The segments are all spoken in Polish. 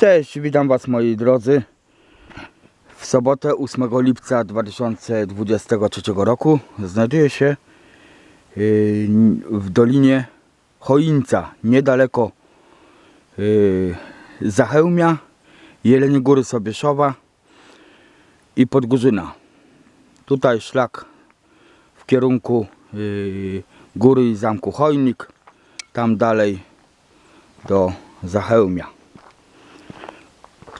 Cześć, witam Was moi drodzy. W sobotę 8 lipca 2023 roku znajduję się yy, w dolinie Choińca, niedaleko yy, Zachełmia, Jeleni Góry Sobieszowa i Podgórzyna. Tutaj szlak w kierunku yy, góry i zamku Chojnik, tam dalej do Zachełmia.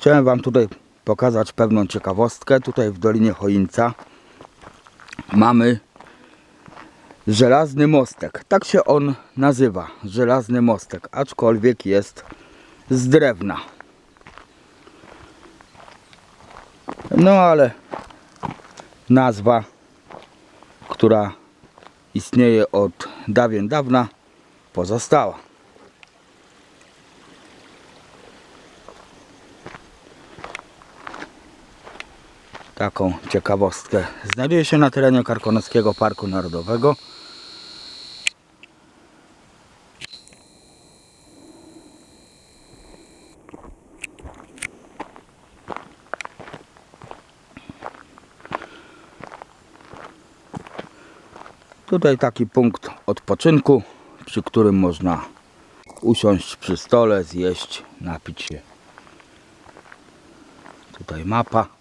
Chciałem Wam tutaj pokazać pewną ciekawostkę. Tutaj w Dolinie Choińca mamy żelazny mostek. Tak się on nazywa, żelazny mostek, aczkolwiek jest z drewna. No ale nazwa, która istnieje od dawien dawna, pozostała. Taką ciekawostkę. Znajduje się na terenie Karkonoskiego Parku Narodowego. Tutaj taki punkt odpoczynku, przy którym można usiąść przy stole, zjeść, napić się. Tutaj mapa.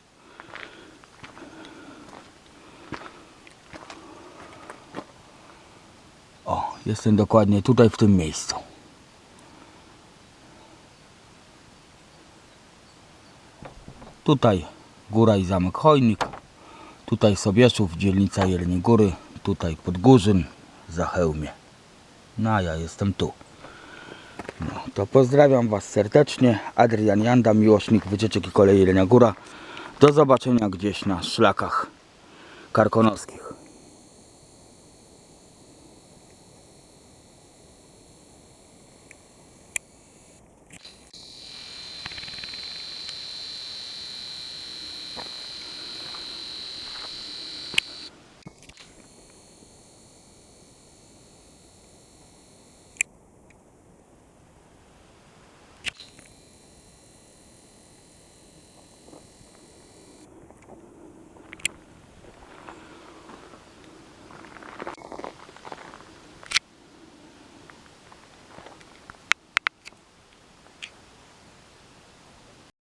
Jestem dokładnie tutaj w tym miejscu. Tutaj góra i zamek Chojnik. Tutaj Sobieszów, dzielnica Jeleni Góry. Tutaj Podgórzyn, Zachełmie. No a ja jestem tu. No, to pozdrawiam Was serdecznie. Adrian Janda, miłośnik wycieczek i kolei Jelenia Góra. Do zobaczenia gdzieś na szlakach karkonoskich.